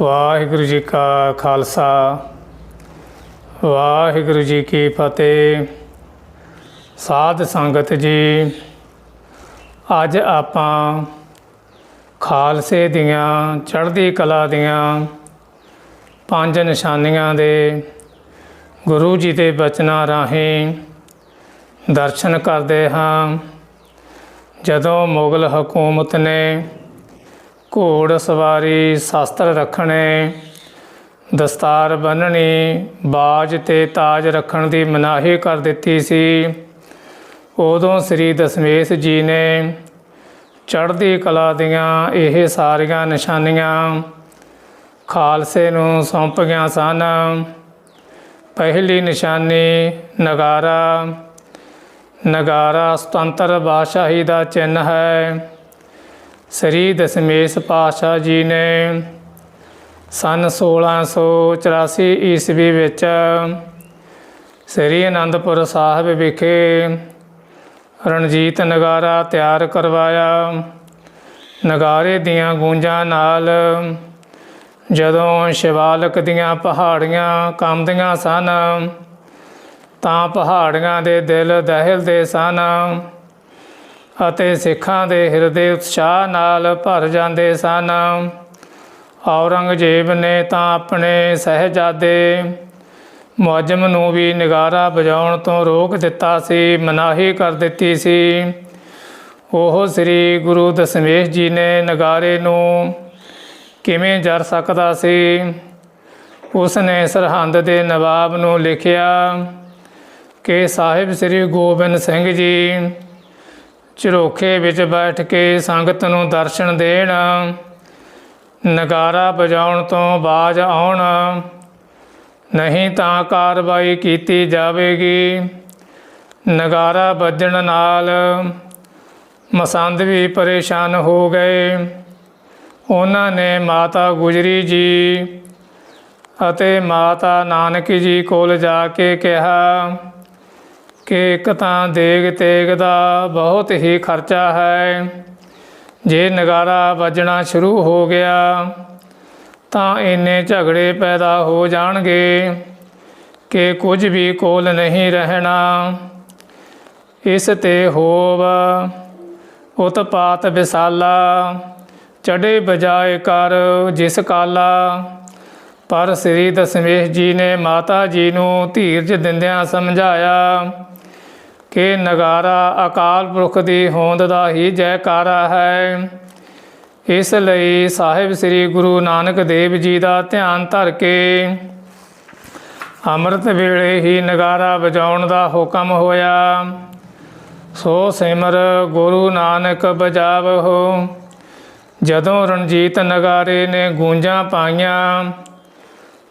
ਵਾਹਿਗੁਰੂ ਜੀ ਕਾ ਖਾਲਸਾ, ਵਾਹਿਗੁਰੂ ਜੀ ਕੀ ਫਤਿਹ। ਸਾਧ ਸੰਗਤ ਜੀ, ਅੱਜ ਆਪਾਂ ਖਾਲਸੇ ਦੀਆਂ, ਚੜ੍ਹਦੀ ਕਲਾ ਦੀਆਂ ਪੰਜ ਨਿਸ਼ਾਨੀਆਂ ਦੇ ਗੁਰੂ ਜੀ ਦੇ ਬਚਨਾਂ ਰਾਹੀਂ ਦਰਸ਼ਨ ਕਰਦੇ ਹਾਂ। ਜਦੋਂ ਮੁਗਲ ਹਕੂਮਤ ਨੇ ਘੋੜ ਸਵਾਰੀ ਸ਼ਸਤਰ ਰੱਖਣੇ, ਦਸਤਾਰ ਬੰਨਣੀ ਬਾਜ ਤੇ ਤਾਜ ਰੱਖਣ ਦੀ ਮਨਾਹੀ ਕਰ ਦਿੱਤੀ ਸੀ। ਉਦੋਂ ਸ੍ਰੀ ਦਸ਼ਮੇਸ਼ ਜੀ ਨੇ ਚੜ੍ਹਦੀ ਕਲਾ ਦੀਆਂ ਇਹ ਸਾਰੀਆਂ ਨਿਸ਼ਾਨੀਆਂ ਖਾਲਸੇ ਨੂੰ ਸੌਂਪੀਆਂ ਸਨ। ਪਹਿਲੀ ਨਿਸ਼ਾਨੀ ਨਗਾਰਾ ਨਗਾਰਾ ਸੁਤੰਤਰ ਬਾਦਸ਼ਾਹੀ ਦਾ ਚਿੰਨ੍ਹ ਹੈ। ਸ੍ਰੀ ਦਸ਼ਮੇਸ਼ ਪਾਤਸ਼ਾਹ ਜੀ ਨੇ ਸਨ 1684 ਈਸਵੀ ਵਿੱਚ ਸ੍ਰੀ ਅਨੰਦਪੁਰ ਸਾਹਿਬ ਵਿਖੇ ਰਣਜੀਤ ਨਗਾਰਾ ਤਿਆਰ ਕਰਵਾਇਆ। ਨਗਾਰੇ ਦੀਆਂ ਗੂੰਜਾਂ ਨਾਲ ਜਦੋਂ ਸ਼ਿਵਾਲਕ ਦੀਆਂ ਪਹਾੜੀਆਂ ਕੰਬਦੀਆਂ ਸਨ, ਤਾਂ ਪਹਾੜੀਆਂ ਦੇ ਦਿਲ ਦਹਿਲਦੇ ਸਨ। ਅਤੇ ਸਿੱਖਾਂ ਦੇ ਹਿਰਦੇ ਉਤਸ਼ਾਹ ਨਾਲ ਭਰ ਜਾਂਦੇ ਸਨ। ਔਰੰਗਜ਼ੇਬ ਨੇ ਤਾਂ ਆਪਣੇ ਸਹਿਜਾਦੇ ਮੁਅੱਜ਼ਮ ਨੂੰ ਵੀ ਨਿਗਾਰਾ ਵਜਾਉਣ ਤੋਂ ਰੋਕ ਦਿੱਤਾ ਸੀ, ਮਨਾਹੀ ਕਰ ਦਿੱਤੀ ਸੀ। ਉਹ ਸ੍ਰੀ ਗੁਰੂ ਦਸ਼ਮੇਸ਼ ਜੀ ਨੇ ਨਗਾਰੇ ਨੂੰ ਕਿਵੇਂ ਜਰ ਸਕਦਾ ਸੀ? ਉਸ ਨੇ ਸਰਹੰਦ ਦੇ ਨਵਾਬ ਨੂੰ ਲਿਖਿਆ ਕਿ ਸਾਹਿਬ ਸ੍ਰੀ ਗੋਬਿੰਦ ਸਿੰਘ ਜੀ ਝਰੋਖੇ ਵਿੱਚ ਬੈਠ ਕੇ ਸੰਗਤ ਨੂੰ ਦਰਸ਼ਨ ਦੇਣ। ਨਗਾਰਾ ਵਜਾਉਣ ਤੋਂ ਬਾਜ ਆਉਣ। ਨਹੀਂ ਤਾਂ ਕਾਰਵਾਈ ਕੀਤੀ ਜਾਵੇਗੀ। ਨਗਾਰਾ ਵੱਜਣ ਨਾਲ ਮਸੰਦ ਵੀ ਪਰੇਸ਼ਾਨ ਹੋ ਗਏ। ਉਹਨਾਂ ਨੇ ਮਾਤਾ ਗੁਜਰੀ ਜੀ ਅਤੇ ਮਾਤਾ ਨਾਨਕ ਜੀ ਕੋਲ ਜਾ ਕੇ ਕਿਹਾ ਕਿ ਇੱਕ ਤਾਂ ਦੇਗ ਤੇਗ ਦਾ ਬਹੁਤ ਹੀ ਖਰਚਾ ਹੈ। ਜੇ ਨਗਾਰਾ ਵੱਜਣਾ ਸ਼ੁਰੂ ਹੋ ਗਿਆ, ਤਾਂ ਇੰਨੇ ਝਗੜੇ ਪੈਦਾ ਹੋ ਜਾਣਗੇ ਕਿ ਕੁਝ ਵੀ ਕੋਲ ਨਹੀਂ ਰਹਿਣਾ। ਇਸ ਤੇ ਹੋਵ ਉਤਪਾਤ ਵਿਸਾਲਾ, ਚੜੇ ਬਜਾਏ ਕਰ ਜਿਸ ਕਾਲਾ। ਪਰ ਸ੍ਰੀ ਦਸ਼ਮੇਸ਼ ਜੀ ਨੇ ਮਾਤਾ ਜੀ ਨੂੰ ਧੀਰਜ ਦਿੰਦਿਆਂ ਸਮਝਾਇਆ ਕਿ ਨਗਾਰਾ ਅਕਾਲ ਪੁਰਖ ਦੀ ਹੋਂਦ ਦਾ ਹੀ ਜੈਕਾਰਾ ਹੈ। ਇਸ ਲਈ ਸਾਹਿਬ ਸ੍ਰੀ ਗੁਰੂ ਨਾਨਕ ਦੇਵ ਜੀ ਦਾ ਧਿਆਨ ਧਰ ਕੇ ਅੰਮ੍ਰਿਤ ਵੇਲੇ ਹੀ ਨਗਾਰਾ ਵਜਾਉਣ ਦਾ ਹੁਕਮ ਹੋਇਆ। ਸੋ ਸਿਮਰ ਗੁਰੂ ਨਾਨਕ ਬਜਾਵਹੁ ਜਦੋਂ ਰਣਜੀਤ ਨਗਾਰੇ ਨੇ ਗੂੰਜਾਂ ਪਾਈਆਂ,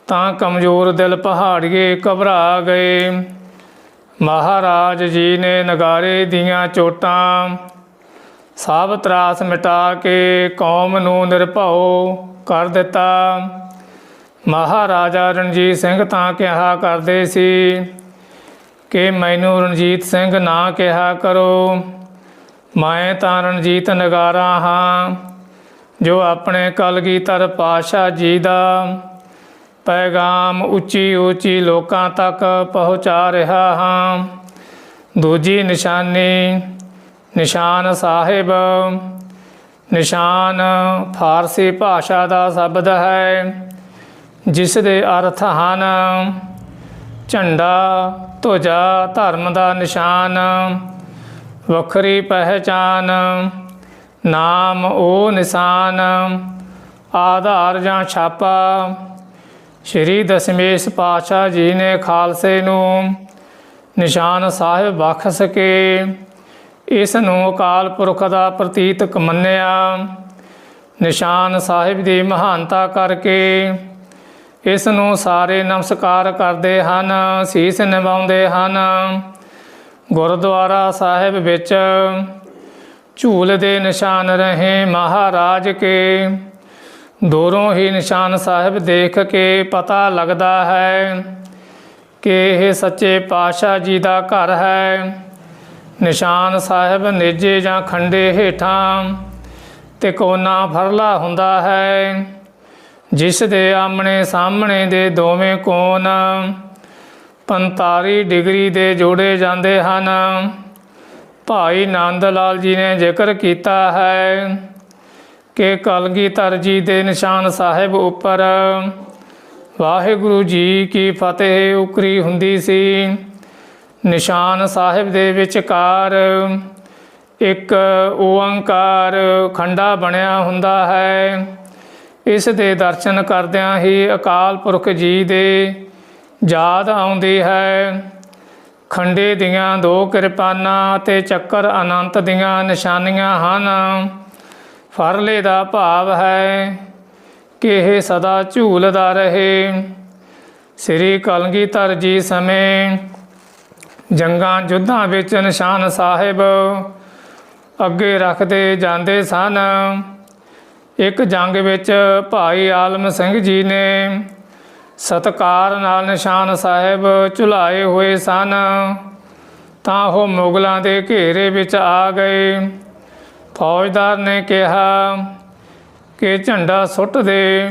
ਤਾਂ ਕਮਜ਼ੋਰ ਦਿਲ ਪਹਾੜੀਏ ਘਬਰਾ ਗਏ। ਮਹਾਰਾਜ ਜੀ ਨੇ ਨਗਾਰੇ ਦੀਆਂ ਚੋਟਾਂ, ਸਭ ਤਰਾਸ ਮਿਟਾ ਕੇ ਕੌਮ ਨੂੰ ਨਿਰਭਉ ਕਰ ਦਿੱਤਾ। ਮਹਾਰਾਜਾ ਰਣਜੀਤ ਸਿੰਘ ਤਾਂ ਕਿਹਾ ਕਰਦੇ ਸੀ ਕਿ ਮੈਨੂੰ ਰਣਜੀਤ ਸਿੰਘ ਨਾ ਕਿਹਾ ਕਰੋ। ਮੈਂ ਤਾਂ ਰਣਜੀਤ ਨਗਾਰਾ ਹਾਂ, ਜੋ ਆਪਣੇ ਕਲਗੀਧਰ ਪਾਤਸ਼ਾਹ ਜੀ ਦਾ ਪੈਗਾਮ ਉੱਚੀ ਉੱਚੀ ਲੋਕਾਂ ਤੱਕ ਪਹੁੰਚਾ ਰਿਹਾ ਹਾਂ। ਦੂਜੀ ਨਿਸ਼ਾਨੀ, ਨਿਸ਼ਾਨ ਸਾਹਿਬ। ਨਿਸ਼ਾਨ ਫਾਰਸੀ ਭਾਸ਼ਾ ਦਾ ਸ਼ਬਦ ਹੈ, ਜਿਸ ਦੇ ਅਰਥ ਹਨ, ਝੰਡਾ, ਧੁਜਾ, ਧਰਮ ਦਾ ਨਿਸ਼ਾਨ, ਵੱਖਰੀ ਪਹਿਚਾਨ, ਨਾਮ ਉਹ ਨਿਸ਼ਾਨ, ਆਧਾਰ ਜਾਂ ਛਾਪਾ। ਸ਼੍ਰੀ ਦਸ਼ਮੇਸ਼ ਪਾਤਸ਼ਾਹ ਜੀ ਨੇ ਖਾਲਸੇ ਨੂੰ ਨਿਸ਼ਾਨ ਸਾਹਿਬ ਬਖਸ਼ ਕੇ ਇਸ ਨੂੰ ਅਕਾਲ ਪੁਰਖ ਦਾ ਪ੍ਰਤੀਤ ਮੰਨਿਆ। ਨਿਸ਼ਾਨ ਸਾਹਿਬ ਦੀ ਮਹਾਨਤਾ ਕਰਕੇ ਇਸ ਨੂੰ ਸਾਰੇ ਨਮਸਕਾਰ ਕਰਦੇ ਹਨ, ਸੀਸ ਨਿਵਾਉਂਦੇ ਹਨ। ਗੁਰਦੁਆਰਾ ਸਾਹਿਬ ਵਿੱਚ ਝੂਲ ਦੇ ਨਿਸ਼ਾਨ ਰਹੇ ਮਹਾਰਾਜ ਕੇ ਦੂਰੋਂ ਹੀ ਨਿਸ਼ਾਨ ਸਾਹਿਬ ਦੇਖ ਕੇ ਪਤਾ ਲੱਗਦਾ ਹੈ ਕਿ ਇਹ ਸੱਚੇ ਪਾਤਸ਼ਾਹ ਜੀ ਦਾ ਘਰ ਹੈ। ਨਿਸ਼ਾਨ ਸਾਹਿਬ ਨੇਜੇ ਜਾਂ ਖੰਡੇ ਹੇਠਾਂ ਤੇ ਕੋਨਾ ਫਰਲਾ ਹੁੰਦਾ ਹੈ। ਜਿਸ ਦੇ ਆਮਣੇ ਸਾਹਮਣੇ ਦੇ ਦੋਵੇਂ ਕੋਨ 45 ਡਿਗਰੀ ਦੇ ਜੋੜੇ ਜਾਂਦੇ ਹਨ। ਭਾਈ ਨੰਦ ਲਾਲ ਜੀ ਨੇ ਜ਼ਿਕਰ ਕੀਤਾ ਹੈ ਕਿ ਕਲਗੀਧਰ ਜੀ ਦੇ ਨਿਸ਼ਾਨ ਸਾਹਿਬ ਉੱਪਰ। ਵਾਹਿਗੁਰੂ ਜੀ ਕੀ ਫਤਿਹ, ਉਕਰੀ ਹੁੰਦੀ ਸੀ। ਨਿਸ਼ਾਨ ਸਾਹਿਬ ਦੇ ਵਿਚਕਾਰ ਇੱਕ ਓੰਕਾਰ ਖੰਡਾ ਬਣਿਆ ਹੁੰਦਾ ਹੈ। ਇਸ ਦੇ ਦਰਸ਼ਨ ਕਰਦਿਆਂ ਹੀ ਅਕਾਲ ਪੁਰਖ ਜੀ ਦੇ ਯਾਦ ਆਉਂਦੀ ਹੈ। ਖੰਡੇ ਦੀਆਂ ਦੋ ਕਿਰਪਾਨਾਂ ਅਤੇ ਚੱਕਰ ਅਨੰਤ ਦੀਆਂ ਨਿਸ਼ਾਨੀਆਂ ਹਨ। ਫਰਲੇ ਦਾ ਭਾਵ ਹੈ ਕਿ ਇਹ ਸਦਾ ਝੂਲਦਾ ਰਹੇ। ਸ੍ਰੀ ਕਲਗੀਧਰ ਜੀ ਸਮੇਂ ਜੰਗਾਂ ਯੁੱਧਾਂ ਵਿੱਚ ਨਿਸ਼ਾਨ ਸਾਹਿਬ ਅੱਗੇ ਰੱਖਦੇ ਜਾਂਦੇ ਸਨ। ਇੱਕ ਜੰਗ ਵਿੱਚ ਭਾਈ ਆਲਮ ਸਿੰਘ ਜੀ ਨੇ ਸਤਕਾਰ ਨਾਲ ਨਿਸ਼ਾਨ ਸਾਹਿਬ ਝੁਲਾਏ ਹੋਏ ਸਨ। ਤਾਂ ਉਹ ਮੁਗਲਾਂ ਦੇ ਘੇਰੇ ਵਿੱਚ ਆ ਗਏ। ਫੌਜਦਾਰ ਨੇ ਕਿਹਾ ਕਿ ਝੰਡਾ ਸੁੱਟ ਦੇ,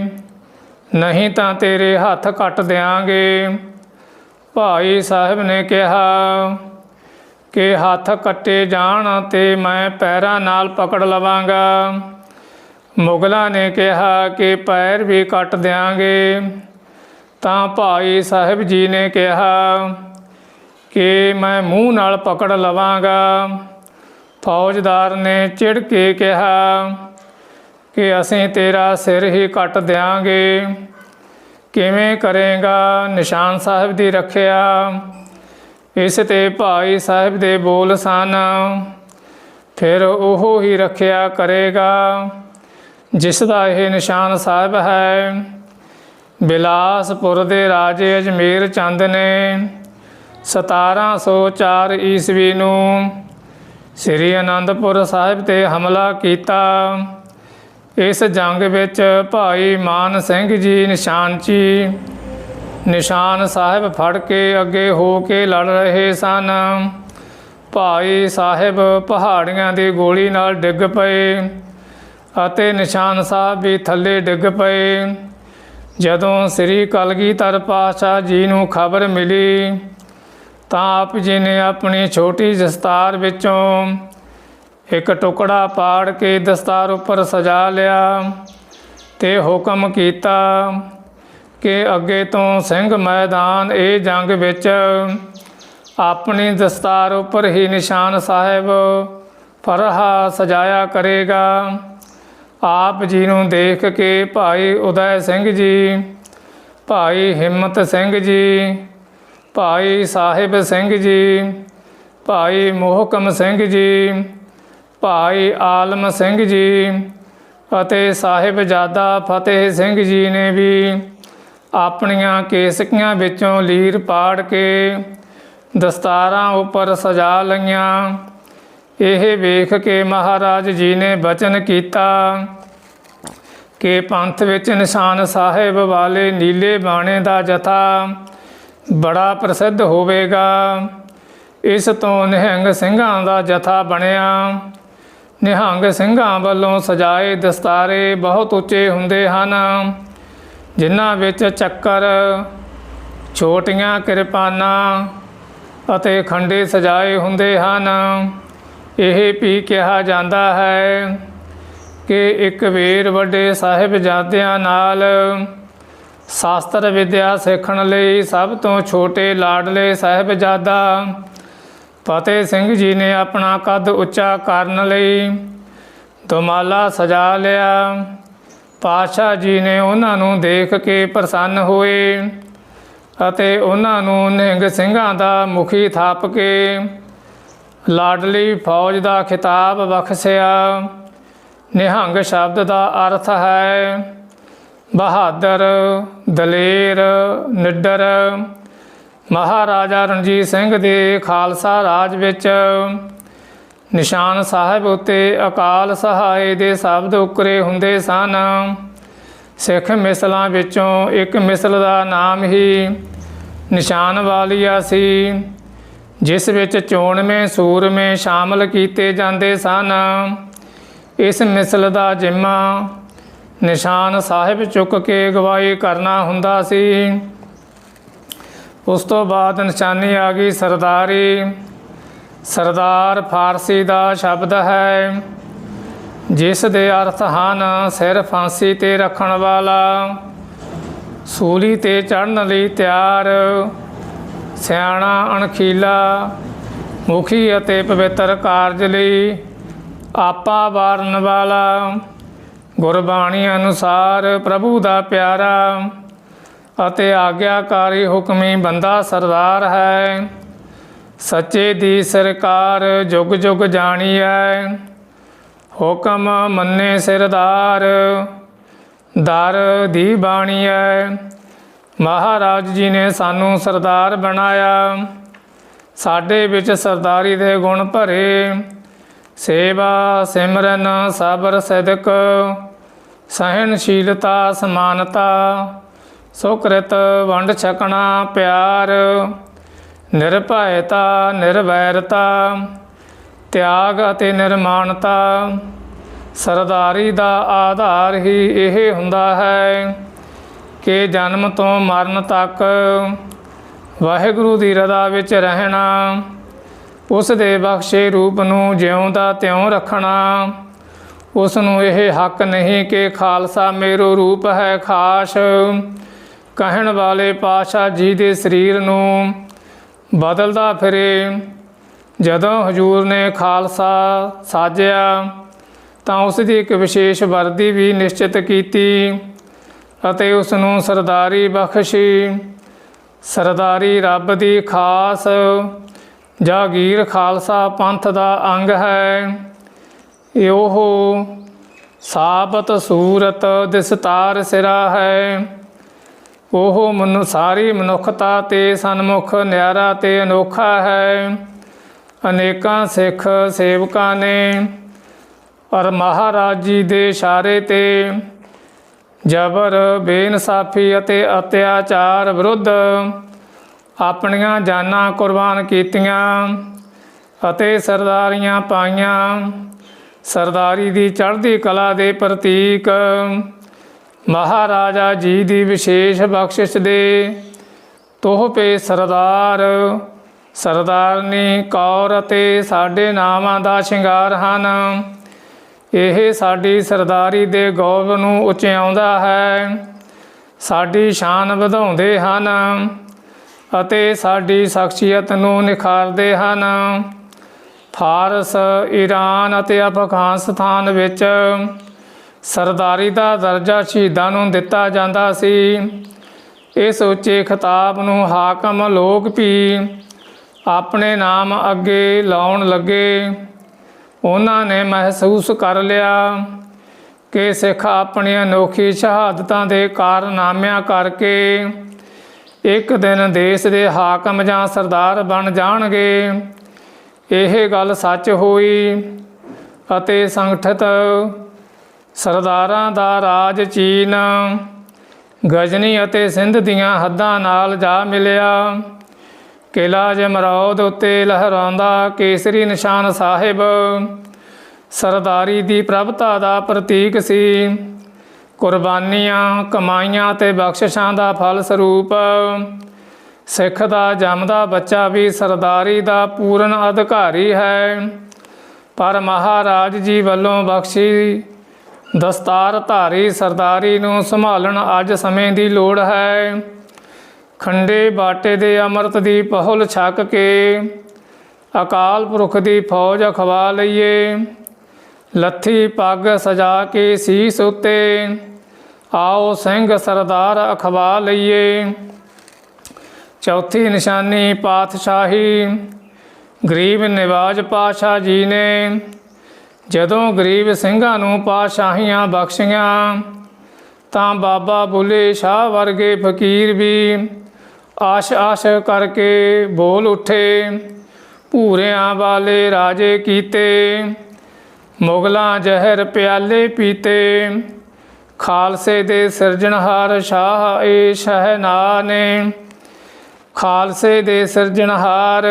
ਨਹੀਂ ਤਾਂ ਤੇਰੇ ਹੱਥ ਕੱਟ ਦਿਆਂਗੇ। ਭਾਈ ਸਾਹਿਬ ਨੇ ਕਿਹਾ ਕਿ ਹੱਥ ਕੱਟੇ ਜਾਣ ਤੇ ਮੈਂ ਪੈਰਾਂ ਨਾਲ ਪਕੜ ਲਵਾਂਗਾ। ਮੁਗਲਾਂ ਨੇ ਕਿਹਾ ਕਿ ਪੈਰ ਵੀ ਕੱਟ ਦਿਆਂਗੇ। ਤਾਂ ਭਾਈ ਸਾਹਿਬ ਜੀ ਨੇ ਕਿਹਾ ਕਿ ਮੈਂ ਮੂੰਹ ਨਾਲ ਪਕੜ ਲਵਾਂਗਾ। ਫੌਜਦਾਰ ਨੇ ਚਿੜ ਕੇ ਕਿਹਾ ਕਿ ਅਸੀਂ ਤੇਰਾ ਸਿਰ ਹੀ ਕੱਟ ਦਿਆਂਗੇ। ਕਿਵੇਂ ਕਰੇਗਾ ਨਿਸ਼ਾਨ ਸਾਹਿਬ ਦੀ ਰੱਖਿਆ? ਇਸ ਤੇ ਭਾਈ ਸਾਹਿਬ ਦੇ ਬੋਲ ਸਨ। ਫਿਰ ਉਹ ਹੀ ਰੱਖਿਆ ਕਰੇਗਾ, ਜਿਸ ਦਾ ਇਹ ਨਿਸ਼ਾਨ ਸਾਹਿਬ ਹੈ। ਬਿਲਾਸਪੁਰ ਦੇ ਰਾਜੇ ਅਜਮੇਰ ਚੰਦ ਨੇ 1704 ਈਸਵੀ ਨੂੰ ਸ੍ਰੀ ਅਨੰਦਪੁਰ ਸਾਹਿਬ ਤੇ ਹਮਲਾ ਕੀਤਾ। ਇਸ ਜੰਗ ਵਿੱਚ ਭਾਈ ਮਾਨ ਸਿੰਘ ਜੀ ਨਿਸ਼ਾਨਚੀ ਨਿਸ਼ਾਨ ਸਾਹਿਬ ਫੜ ਕੇ ਅੱਗੇ ਹੋ ਕੇ ਲੜ ਰਹੇ ਸਨ। ਭਾਈ ਸਾਹਿਬ ਪਹਾੜੀਆਂ ਦੀ ਗੋਲੀ ਨਾਲ ਡਿੱਗ ਪਏ ਅਤੇ ਨਿਸ਼ਾਨ ਸਾਹਿਬ ਵੀ ਥੱਲੇ ਡਿੱਗ ਪਏ। ਜਦੋਂ ਸ੍ਰੀ ਕਲਗੀਧਰ ਪਾਤਸ਼ਾਹ ਜੀ ਨੂੰ ਖਬਰ ਮਿਲੀ ਤਾਂ ਆਪ ਜੀ ਨੇ ਆਪਣੀ ਛੋਟੀ ਦਸਤਾਰ ਵਿੱਚੋਂ ਇੱਕ ਟੁਕੜਾ ਪਾੜ ਕੇ ਦਸਤਾਰ ਉੱਪਰ ਸਜਾ ਲਿਆ ਤੇ ਹੁਕਮ ਕੀਤਾ ਕਿ ਅੱਗੇ ਤੋਂ ਸਿੰਘ ਮੈਦਾਨ ਇਹ ਜੰਗ ਵਿੱਚ ਆਪਣੀ ਦਸਤਾਰ ਉੱਪਰ ਹੀ ਨਿਸ਼ਾਨ ਸਾਹਿਬ ਫਰਹਾ ਸਜਾਇਆ ਕਰੇਗਾ। ਆਪ ਜੀ ਨੂੰ ਦੇਖ ਕੇ ਭਾਈ ਉਦੈ ਸਿੰਘ ਜੀ, ਭਾਈ ਹਿੰਮਤ ਸਿੰਘ ਜੀ ਭਾਈ ਸਾਹਿਬ ਸਿੰਘ ਜੀ, ਭਾਈ ਮੋਹਕਮ ਸਿੰਘ ਜੀ, ਭਾਈ ਆਲਮ ਸਿੰਘ ਜੀ ਅਤੇ ਸਾਹਿਬਜ਼ਾਦਾ ਫਤਿਹ ਸਿੰਘ ਜੀ ਨੇ ਵੀ ਆਪਣੀਆਂ ਕੇਸਕੀਆਂ ਵਿੱਚੋਂ ਲੀਰ ਪਾੜ ਕੇ ਦਸਤਾਰਾਂ ਉੱਪਰ ਸਜਾ ਲਈਆਂ। ਇਹ ਵੇਖ ਕੇ ਮਹਾਰਾਜ ਜੀ ਨੇ ਬਚਨ ਕੀਤਾ ਕਿ ਪੰਥ ਵਿੱਚ ਨਿਸ਼ਾਨ ਸਾਹਿਬ ਵਾਲੇ ਨੀਲੇ ਬਾਣੇ ਦਾ ਜਥਾ ਬੜਾ ਪ੍ਰਸਿੱਧ ਹੋਵੇਗਾ। ਇਸ ਤੋਂ ਨਿਹੰਗ ਸਿੰਘਾਂ ਦਾ ਜਥਾ ਬਣਿਆ। ਨਿਹੰਗ ਸਿੰਘਾਂ ਵੱਲੋਂ ਸਜਾਏ ਦਸਤਾਰੇ ਬਹੁਤ ਉੱਚੇ ਹੁੰਦੇ ਹਨ, ਜਿਨ੍ਹਾਂ ਵਿੱਚ ਚੱਕਰ, ਛੋਟੀਆਂ ਕਿਰਪਾਨਾਂ ਅਤੇ ਖੰਡੇ ਸਜਾਏ ਹੁੰਦੇ ਹਨ। ਇਹ ਵੀ ਕਿਹਾ ਜਾਂਦਾ ਹੈ ਕਿ ਇੱਕ ਵੀਰ ਵੱਡੇ ਸਾਹਿਬਜ਼ਾਦਿਆਂ ਨਾਲ ਸ਼ਾਸਤਰ ਵਿਦਿਆ ਸਿੱਖਣ ਲਈ ਸਭ ਤੋਂ ਛੋਟੇ ਲਾਡਲੇ ਸਾਹਿਬਜ਼ਾਦਾ ਫਤਿਹ ਸਿੰਘ ਜੀ ਨੇ ਆਪਣਾ ਕੱਦ ਉੱਚਾ ਕਰਨ ਲਈ ਦੁਮਾਲਾ ਸਜਾ ਲਿਆ। ਪਾਤਸ਼ਾਹ ਜੀ ਨੇ ਉਹਨਾਂ ਨੂੰ ਦੇਖ ਕੇ ਪ੍ਰਸੰਨ ਹੋਏ ਅਤੇ ਉਹਨਾਂ ਨੂੰ ਨਿਹੰਗ ਸਿੰਘਾਂ ਦਾ ਮੁਖੀ ਥਾਪ ਕੇ ਲਾਡਲੀ ਫੌਜ ਦਾ ਖਿਤਾਬ ਬਖਸ਼ਿਆ। ਨਿਹੰਗ ਸ਼ਬਦ ਦਾ ਅਰਥ ਹੈ ਬਹਾਦਰ ਦਲੇਰ ਨਿੱਡਰ, ਮਹਾਰਾਜਾ ਰਣਜੀਤ ਸਿੰਘ ਦੇ ਖਾਲਸਾ ਰਾਜ ਵਿੱਚ ਨਿਸ਼ਾਨ ਸਾਹਿਬ ਉਤੇ ਅਕਾਲ ਸਹਾਏ ਦੇ ਸ਼ਬਦ ਉਕਰੇ ਹੁੰਦੇ ਸਨ। ਸਿੱਖ ਮਿਸਲਾਂ ਵਿੱਚੋਂ ਇੱਕ ਮਿਸਲ ਦਾ ਨਾਮ ਹੀ ਨਿਸ਼ਾਨ ਵਾਲੀਆ ਸੀ, ਜਿਸ ਵਿੱਚ ਚੋਣਵੇਂ ਸੂਰਮੇ ਸ਼ਾਮਲ ਕੀਤੇ ਜਾਂਦੇ ਸਨ। ਇਸ ਮਿਸਲ ਦਾ ਜਿੰਮਾ ਨਿਸ਼ਾਨ ਸਾਹਿਬ ਚੁੱਕ ਕੇ ਗਵਾਹੀ ਕਰਨਾ ਹੁੰਦਾ ਸੀ। ਉਸ ਤੋਂ ਬਾਅਦ ਨਿਸ਼ਾਨੀ ਆ ਗਈ ਸਰਦਾਰੀ। ਸਰਦਾਰ ਫਾਰਸੀ ਦਾ ਸ਼ਬਦ ਹੈ, ਜਿਸ ਦੇ ਅਰਥ ਹਨ ਸਿਰ ਫਾਂਸੀ ਤੇ ਰੱਖਣ ਵਾਲਾ, ਸੂਲੀ ਤੇ ਚੜਨ ਲਈ ਤਿਆਰ, ਸਿਆਣਾ, ਅਣਖੀਲਾ, ਮੁਖੀ ਅਤੇ ਪਵਿੱਤਰ ਕਾਰਜ ਲਈ ਆਪਾ ਵਾਰਨ ਵਾਲਾ। ਗੁਰਬਾਣੀ ਅਨੁਸਾਰ ਪ੍ਰਭੂ ਦਾ ਪਿਆਰਾ ਅਤੇ ਆਗਿਆਕਾਰੀ ਹੁਕਮੀ ਬੰਦਾ ਸਰਦਾਰ ਹੈ। ਸੱਚੇ ਦੀ ਸਰਕਾਰ ਜੁਗ ਜੁਗ ਹੈ ਹੁਕਮ ਮੰਨੇ ਸਿਰਦਾਰ, ਦਰ ਦੀ ਬਾਣੀ ਹੈ ਮਹਾਰਾਜ ਜੀ ਨੇ ਸਾਨੂੰ ਸਰਦਾਰ ਬਣਾਇਆ। ਸਾਡੇ ਵਿੱਚ ਸਰਦਾਰੀ ਦੇ ਗੁਣ ਭਰੇ। ਸੇਵਾ ਸਿਮਰਨ, ਸਬਰ, ਸਦਕ ਸਹਿਣਸ਼ੀਲਤਾ, ਸਮਾਨਤਾ, ਸੁਕ੍ਰਿਤ, ਵੰਡ ਛਕਣਾ, ਪਿਆਰ ਨਿਰਭੈਤਾ ਨਿਰਵੈਰਤਾ, ਤਿਆਗ ਅਤੇ ਨਿਰਮਾਨਤਾ, ਸਰਦਾਰੀ ਦਾ ਆਧਾਰ ਹੀ ਇਹ ਹੁੰਦਾ ਹੈ ਕਿ ਜਨਮ ਤੋਂ ਮਰਨ ਤੱਕ ਵਾਹਿਗੁਰੂ ਦੀ ਰਜ਼ਾ ਵਿੱਚ ਰਹਿਣਾ, ਉਸ ਦੇ ਬਖਸ਼ੇ ਰੂਪ ਨੂੰ ਜਿਉਂਦਾ ਤਿਉਂ ਰੱਖਣਾ ਉਸ ਨੂੰ ਇਹ ਹੱਕ ਨਹੀਂ ਕਿ ਖਾਲਸਾ ਮੇਰੋ ਰੂਪ ਹੈ ਖਾਸ। ਕਹਿਣ ਵਾਲੇ ਪਾਸ਼ਾ ਜੀ ਦੇ ਸਰੀਰ ਨੂੰ ਬਦਲਦਾ ਫਿਰੇ। ਜਦੋਂ ਹਜੂਰ ਨੇ ਖਾਲਸਾ ਸਾਜਿਆ, ਤਾਂ ਉਸ ਦੀ ਇੱਕ ਵਿਸ਼ੇਸ਼ ਵਰਦੀ ਵੀ ਨਿਸ਼ਚਿਤ ਕੀਤੀ ਅਤੇ ਉਸ ਨੂੰ ਸਰਦਾਰੀ ਬਖਸ਼ੀ। ਸਰਦਾਰੀ ਰੱਬ ਦੀ ਖਾਸ, ਜਾਗੀਰ ਖਾਲਸਾ ਪੰਥ ਦਾ ਅੰਗ ਹੈ। ਇਹ ਉਹ ਸਾਬਤ ਸੂਰਤ ਦਿਸਤਾਰ ਸਿਰਾ ਹੈ। ਉਹ ਮਨੁ ਸਾਰੀ ਮਨੁੱਖਤਾ ਤੇ ਸਨਮੁਖ ਨਿਆਰਾ ਤੇ ਅਨੋਖਾ ਹੈ। ਅਨੇਕਾਂ ਸਿੱਖ ਸੇਵਕਾਂ ਨੇ ਪਰ ਮਹਾਰਾਜ ਜੀ ਦੇ ਇਸ਼ਾਰੇ ਤੇ ਜਬਰ, ਬੇਇਨਸਾਫੀ ਅਤੇ ਅਤਿਆਚਾਰ ਵਿਰੁੱਧ ਆਪਣੀਆਂ ਜਾਨਾਂ ਕੁਰਬਾਨ ਕੀਤੀਆਂ ਅਤੇ ਸਰਦਾਰੀਆਂ ਪਾਈਆਂ। ਸਰਦਾਰੀ ਦੀ ਚੜ੍ਹਦੀ ਕਲਾ ਦੇ ਪ੍ਰਤੀਕ। ਮਹਾਰਾਜਾ ਜੀ ਦੀ ਵਿਸ਼ੇਸ਼ ਬਖਸ਼ਿਸ਼ ਦੇ ਤੋਹਪੇ ਸਰਦਾਰ। ਸਰਦਾਰਨੀ ਕੌਰ ਅਤੇ ਸਾਡੇ ਨਾਮਾਂ ਦਾ ਸ਼ਿੰਗਾਰ ਹਨ। ਇਹ ਸਾਡੀ ਸਰਦਾਰੀ ਦੇ ਗੌਰਵ ਨੂੰ ਉਚਿਆਉਂਦਾ ਹੈ। ਸਾਡੀ ਸ਼ਾਨ ਵਧਾਉਂਦੇ ਹਨ ਅਤੇ ਸਾਡੀ ਸ਼ਖਸੀਅਤ ਨੂੰ ਨਿਖਾਰਦੇ ਹਨ। ਫਾਰਸ, ਈਰਾਨ ਅਤੇ ਅਫਗਾਨਿਸਤਾਨ ਵਿੱਚ ਸਰਦਾਰੀ ਦਾ ਦਰਜਾ ਸ਼ਹੀਦਾਂ ਨੂੰ ਦਿੱਤਾ ਜਾਂਦਾ ਸੀ। ਇਸ ਉੱਚੇ ਖਿਤਾਬ ਨੂੰ ਹਾਕਮ ਲੋਕ ਵੀ ਆਪਣੇ ਨਾਮ ਅੱਗੇ ਲਾਉਣ ਲੱਗੇ। ਉਹਨਾਂ ਨੇ ਮਹਿਸੂਸ ਕਰ ਲਿਆ ਕਿ ਸਿੱਖ ਆਪਣੀ ਅਨੋਖੀ ਸ਼ਹਾਦਤਾਂ ਦੇ ਕਾਰਨਾਮਿਆਂ ਕਰਕੇ ਇੱਕ ਦਿਨ ਦੇਸ਼ ਦੇ ਹਾਕਮ ਜਾਂ ਸਰਦਾਰ ਬਣ ਜਾਣਗੇ। ਇਹ ਗੱਲ ਸੱਚ ਹੋਈ ਅਤੇ ਸੰਗਠਿਤ ਸਰਦਾਰਾਂ ਦਾ ਰਾਜ ਚੀਨ ਗਜਨੀ ਅਤੇ ਸਿੰਧ ਦੀਆਂ ਹੱਦਾਂ ਨਾਲ ਜਾ ਮਿਲਿਆ। ਕਿਲਾ ਜਮਰੌਦ ਉੱਤੇ ਲਹਿਰਾਉਂਦਾ ਕੇਸਰੀ ਨਿਸ਼ਾਨ ਸਾਹਿਬ। ਸਰਦਾਰੀ ਦੀ ਪ੍ਰਭਤਾ ਦਾ ਪ੍ਰਤੀਕ ਸੀ। ਕੁਰਬਾਨੀਆਂ, ਕਮਾਈਆਂ ਤੇ ਬਖਸ਼ਿਸ਼ਾਂ ਦਾ ਫਲ ਸਰੂਪ ਸਿੱਖ ਦਾ ਜੰਮਦਾ ਬੱਚਾ ਵੀ ਸਰਦਾਰੀ ਦਾ ਪੂਰਨ ਅਧਿਕਾਰੀ ਹੈ। ਪਰ ਮਹਾਰਾਜ ਜੀ ਵੱਲੋਂ ਬਖਸ਼ੀ ਦਸਤਾਰ ਧਾਰੀ ਸਰਦਾਰੀ ਨੂੰ ਸੰਭਾਲਣ ਅੱਜ ਸਮੇਂ ਦੀ ਲੋੜ ਹੈ। ਖੰਡੇ ਬਾਟੇ ਦੇ ਅੰਮ੍ਰਿਤ ਦੀ ਪਹੁਲ ਛਕ ਕੇ ਅਕਾਲ ਪੁਰਖ ਦੀ ਫੌਜ ਅਖਵਾ ਲਈਏ। ਲੱਥੀ ਪੱਗ ਸਜਾ ਕੇ ਸੀਸ ਉੱਤੇ ਆਓ ਸਿੰਘ ਸਰਦਾਰ ਅਖਵਾ ਲਈਏ। ਚੌਥੀ ਨਿਸ਼ਾਨੀ ਪਾਤਸ਼ਾਹੀ, ਗਰੀਬ ਨਿਵਾਜ ਪਾਸ਼ਾ ਜੀ ਨੇ, ਜਦੋਂ ਗਰੀਬ ਸਿੰਘਾਂ ਨੂੰ ਪਾਤਸ਼ਾਹੀਆਂ ਬਖਸ਼ੀਆਂ, ਤਾਂ ਬਾਬਾ ਬੁੱਲੇ ਸ਼ਾਹ ਵਰਗੇ ਫਕੀਰ ਵੀ ਆਸ਼ ਆਸ਼ ਕਰਕੇ ਬੋਲ ਉੱਠੇ, ਭੂਰਿਆਂ ਵਾਲੇ ਰਾਜੇ ਕੀਤੇ, ਮੁਗਲਾਂ ਜ਼ਹਿਰ ਪਿਆਲੇ ਪੀਤੇ, ਖਾਲਸੇ ਦੇ ਸਿਰਜਣਹਾਰ ਸ਼ਾਹ ਏ ਸ਼ਹਿਨਾ ਨੇ ਖਾਲਸੇ ਦੇ ਸਿਰਜਣਹਾਰ,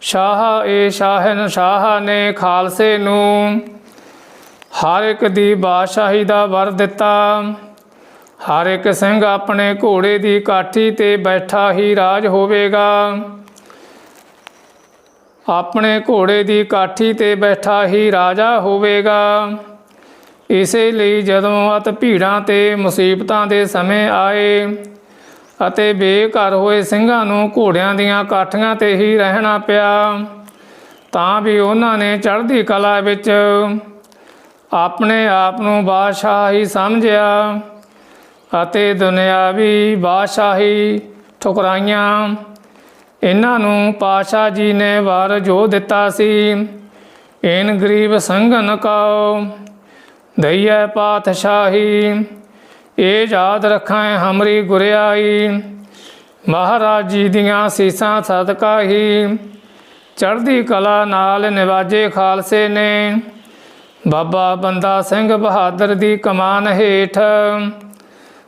ਸ਼ਾਹ ਏ ਸ਼ਾਹਨ ਸ਼ਾਹ ਨੇ ਖਾਲਸੇ ਨੂੰ ਹਰ ਇੱਕ ਦੀ ਬਾਦਸ਼ਾਹੀ ਦਾ ਵਰ ਦਿੱਤਾ। ਹਰ ਇੱਕ ਸਿੰਘ ਆਪਣੇ ਘੋੜੇ ਦੀ ਕਾਠੀ ਤੇ ਬੈਠਾ ਹੀ ਰਾਜ ਹੋਵੇਗਾ। ਆਪਣੇ ਘੋੜੇ ਦੀ ਕਾਠੀ ਤੇ ਬੈਠਾ ਹੀ ਰਾਜਾ ਹੋਵੇਗਾ। ਇਸੇ ਲਈ ਜਦੋਂ ਅਤ ਭੀੜਾਂ ਤੇ ਮੁਸੀਬਤਾਂ ਦੇ ਸਮੇਂ ਆਏ ਅਤੇ ਬੇਘਰ ਹੋਏ ਸਿੰਘਾਂ ਨੂੰ ਘੋੜਿਆਂ ਦੀਆਂ ਕਾਠੀਆਂ ਤੇ ਹੀ ਰਹਿਣਾ ਪਿਆ। ਤਾਂ ਵੀ ਉਹਨਾਂ ਨੇ ਚੜ੍ਹਦੀ ਕਲਾ ਵਿੱਚ ਆਪਣੇ ਆਪ ਨੂੰ ਬਾਦਸ਼ਾਹੀ ਸਮਝਿਆ ਅਤੇ ਦੁਨਿਆਵੀ ਬਾਦਸ਼ਾਹੀ ਠੁਕਰਾਈਆਂ। ਇਹਨਾਂ ਨੂੰ ਪਾਸ਼ਾ ਜੀ ਨੇ ਵਾਰ ਜੋ ਦਿੱਤਾ ਸੀ, ਇਨ ਗਰੀਬ ਸੰਗਨ ਕਉ ਦਈਐ ਪਾਤਸ਼ਾਹੀ। ਇਹ ਯਾਦ ਰੱਖਾਂ ਹਮਰੀ ਗੁਰਿਆਈ ਮਹਾਰਾਜ ਜੀ ਦੀਆਂ ਸੀਸਾਂ ਸਦਕਾ ਹੀ ਚੜ੍ਹਦੀ ਕਲਾ ਨਾਲ ਨਿਵਾਜੇ ਖਾਲਸੇ ਨੇ। ਬਾਬਾ ਬੰਦਾ ਸਿੰਘ ਬਹਾਦਰ ਦੀ ਕਮਾਨ ਹੇਠ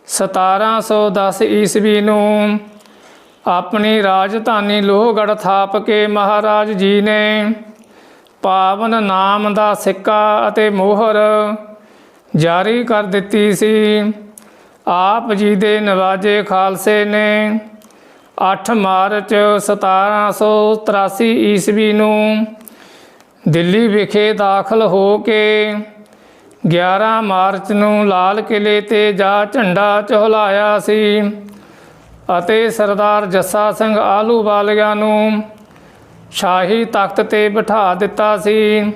1710 ਈਸਵੀ ਨੂੰ ਆਪਣੀ ਰਾਜਧਾਨੀ ਲੋਹਗੜ੍ਹ ਥਾਪ ਕੇ ਮਹਾਰਾਜ ਜੀ ਨੇ ਪਾਵਨ ਨਾਮ ਦਾ ਸਿੱਕਾ ਅਤੇ ਮੋਹਰ ਜਾਰੀ ਕਰ ਦਿੱਤੀ ਸੀ। ਆਪ ਜੀ ਦੇ ਨਵਾਜੇ ਖਾਲਸੇ ਨੇ 8 ਮਾਰਚ 1783 ਈਸਵੀ ਨੂੰ ਦਿੱਲੀ ਵਿਖੇ ਦਾਖਲ ਹੋ ਕੇ 11 ਮਾਰਚ ਨੂੰ ਲਾਲ ਕਿਲੇ ਤੇ ਜਾ ਝੰਡਾ ਚਹਲਾਇਆ ਸੀ ਅਤੇ ਸਰਦਾਰ ਜੱਸਾ ਸਿੰਘ ਆਲੂਵਾਲੀਆ ਨੂੰ ਸ਼ਾਹੀ ਤਖਤ ਤੇ ਬਿਠਾ ਦਿੱਤਾ ਸੀ।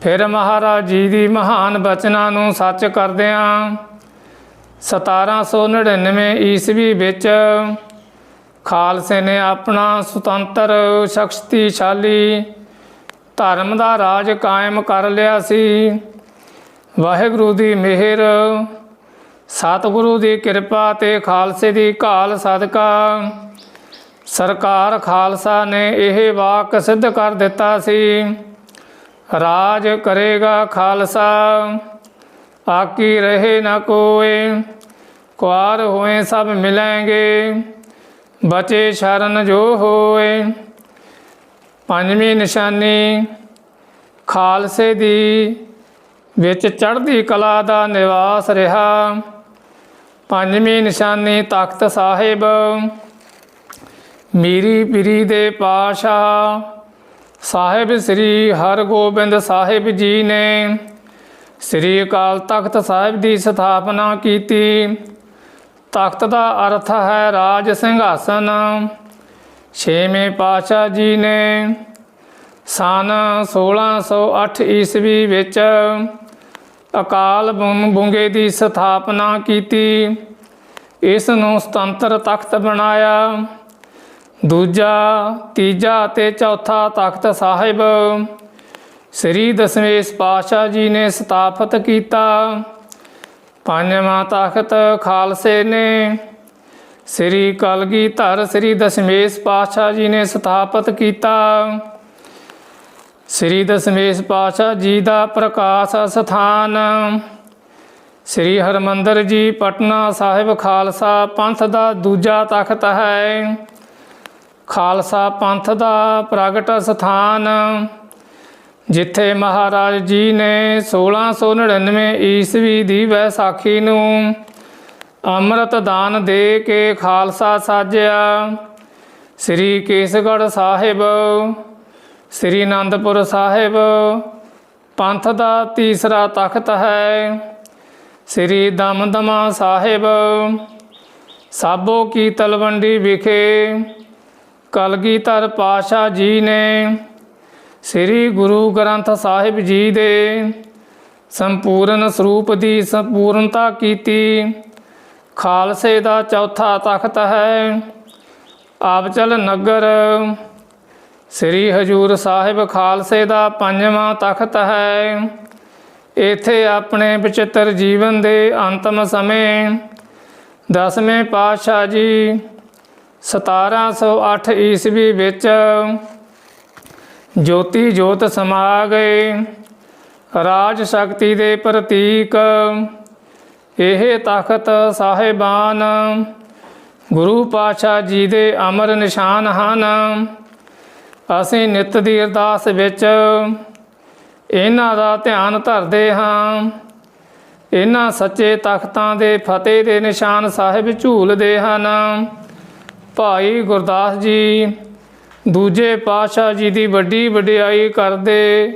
ਫਿਰ ਮਹਾਰਾਜ ਜੀ ਦੀ ਮਹਾਨ ਬਚਨਾਂ ਨੂੰ ਸੱਚ ਕਰਦਿਆਂ 1799 ਈਸਵੀ ਵਿੱਚ ਖਾਲਸੇ ਨੇ ਆਪਣਾ ਸੁਤੰਤਰ, ਸ਼ਕਤੀਸ਼ਾਲੀ ਧਰਮ ਦਾ ਰਾਜ ਕਾਇਮ ਕਰ ਲਿਆ ਸੀ। ਵਾਹਿਗੁਰੂ ਦੀ ਮਿਹਰ, ਸਤਿਗੁਰੂ ਦੀ ਕਿਰਪਾ ਤੇ ਖਾਲਸੇ ਦੀ ਘਾਲ ਸਦਕਾ ਸਰਕਾਰ ਖਾਲਸਾ ਨੇ ਇਹ ਵਾਕ ਸਿੱਧ ਕਰ ਦਿੱਤਾ ਸੀ। ਰਾਜ ਕਰੇਗਾ ਖਾਲਸਾ। ਆਕੀ ਰਹੇ ਨਾ ਕੋਏ, ਕੁਆਰ ਹੋਏ ਸਭ ਮਿਲਾਂਗੇ, ਬਚੇ ਸ਼ਰਨ ਜੋ ਹੋਏ। ਪੰਜਵੀਂ ਨਿਸ਼ਾਨੀ, ਖਾਲਸੇ ਦੀ, ਵਿੱਚ ਚੜ੍ਹਦੀ ਕਲਾ ਦਾ ਨਿਵਾਸ ਰਿਹਾ। ਪੰਜਵੀਂ ਨਿਸ਼ਾਨੀ ਤਖਤ ਸਾਹਿਬ, ਮੀਰੀ ਪੀਰੀ ਦੇ ਪਾਸ਼ਾ ਸਾਹਿਬ ਸ੍ਰੀ ਹਰਗੋਬਿੰਦ ਸਾਹਿਬ ਜੀ ਨੇ ਸ੍ਰੀ ਅਕਾਲ ਤਖਤ ਸਾਹਿਬ ਦੀ ਸਥਾਪਨਾ ਕੀਤੀ। ਤਖਤ ਦਾ ਅਰਥ ਹੈ ਰਾਜ ਸਿੰਘਾਸਨ। ਛੇਵੇਂ ਪਾਤਸ਼ਾਹ ਜੀ ਨੇ ਸਨ 1608 ਈਸਵੀ ਵਿੱਚ ਅਕਾਲ ਬੁੰ- ਬੁੰਗੇ ਦੀ ਸਥਾਪਨਾ ਕੀਤੀ। ਇਸ ਨੂੰ ਸੁਤੰਤਰ ਤਖਤ ਬਣਾਇਆ। ਦੂਜਾ, ਤੀਜਾ ਅਤੇ ਚੌਥਾ ਤਖਤ ਸਾਹਿਬ ਸ੍ਰੀ ਦਸਵੇਂ ਪਾਤਸ਼ਾਹ ਜੀ ਨੇ ਸਥਾਪਿਤ ਕੀਤਾ। ਪੰਜਵਾਂ ਤਖਤ ਖਾਲਸੇ ਨੇ ਸ੍ਰੀ ਕਲਗੀਧਰ ਸ੍ਰੀ ਦਸ਼ਮੇਸ਼ ਪਾਤਸ਼ਾਹ ਜੀ ਨੇ ਸਥਾਪਿਤ ਕੀਤਾ। ਸ੍ਰੀ ਦਸ਼ਮੇਸ਼ ਪਾਤਸ਼ਾਹ ਜੀ ਦਾ ਪ੍ਰਕਾਸ਼ ਸਥਾਨ ਸ੍ਰੀ ਹਰਮੰਦਰ ਜੀ ਪਟਨਾ ਸਾਹਿਬ ਖਾਲਸਾ ਪੰਥ ਦਾ ਦੂਜਾ ਤਖਤ ਹੈ। ਖਾਲਸਾ ਪੰਥ ਦਾ ਪ੍ਰਗਟ ਸਥਾਨ ਜਿੱਥੇ ਮਹਾਰਾਜ ਜੀ ਨੇ 1699 ਈਸਵੀ ਦੀ ਵੈਸਾਖੀ ਨੂੰ ਅੰਮ੍ਰਿਤ ਦਾਨ ਦੇ ਕੇ ਖਾਲਸਾ ਸਾਜਿਆ। ਸ੍ਰੀ ਕੇਸਗੜ੍ਹ ਸਾਹਿਬ, ਸ੍ਰੀ ਅਨੰਦਪੁਰ ਸਾਹਿਬ, ਪੰਥ ਦਾ ਤੀਸਰਾ ਤਖਤ ਹੈ। ਸ੍ਰੀ ਦਮਦਮਾ ਸਾਹਿਬ, ਸਾਬੋ ਕੀ ਤਲਵੰਡੀ ਵਿਖੇ ਕਲਗੀਧਰ ਪਾਸ਼ਾ ਜੀ ਨੇ ਸ੍ਰੀ ਗੁਰੂ ਗ੍ਰੰਥ ਸਾਹਿਬ ਜੀ ਦੇ ਸੰਪੂਰਨ ਸਰੂਪ ਦੀ ਸੰਪੂਰਨਤਾ ਕੀਤੀ। ਖਾਲਸੇ ਦਾ ਚੌਥਾ ਤਖਤ ਹੈ ਆਪਚਲ ਨਗਰ। ਸ੍ਰੀ ਹਜੂਰ ਸਾਹਿਬ ਖਾਲਸੇ ਦਾ ਪੰਜਵਾਂ ਤਖਤ ਹੈ। ਇੱਥੇ ਆਪਣੇ ਵਿਚਿੱਤਰ ਜੀਵਨ ਦੇ ਅੰਤਮ ਸਮੇਂ ਦਸਵੇਂ ਪਾਤਸ਼ਾਹ ਜੀ 1708 ਈਸਵੀ ਵਿੱਚ ਜੋਤੀ ਜੋਤ ਸਮਾ ਗਏ ਰਾਜ ਸ਼ਕਤੀ ਦੇ ਪ੍ਰਤੀਕ। ਇਹ ਤਖਤ ਸਾਹਿਬਾਨ, ਗੁਰੂ ਪਾਤਸ਼ਾਹ ਜੀ ਦੇ ਅਮਰ ਨਿਸ਼ਾਨ ਹਨ। ਅਸੀਂ ਨਿਤ ਦੀ ਅਰਦਾਸ ਵਿੱਚ ਇਹਨਾਂ ਦਾ ਧਿਆਨ ਧਰਦੇ ਹਾਂ। ਇਹਨਾਂ ਸੱਚੇ ਤਖਤਾਂ ਦੇ ਫਤਿਹ ਦੇ ਨਿਸ਼ਾਨ ਸਾਹਿਬ ਝੂਲਦੇ ਹਨ। ਭਾਈ ਗੁਰਦਾਸ ਜੀ ਦੂਜੇ ਪਾਤਸ਼ਾਹ ਜੀ ਦੀ ਵੱਡੀ ਵਡਿਆਈ ਕਰਦੇ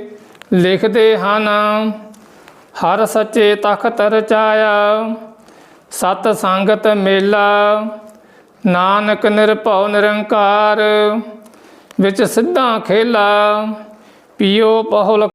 ਲਿਖਦੇ ਹਨ, ਹਰ ਸੱਚੇ ਤਖਤ ਰਚਾਇਆ ਸਤ ਸੰਗਤ ਮੇਲਾ, ਨਾਨਕ ਨਿਰਭਉ ਨਿਰੰਕਾਰ, ਵਿੱਚ ਸਿੱਧਾ ਖੇਲਾ, ਪੀਓ ਪਹੁਲ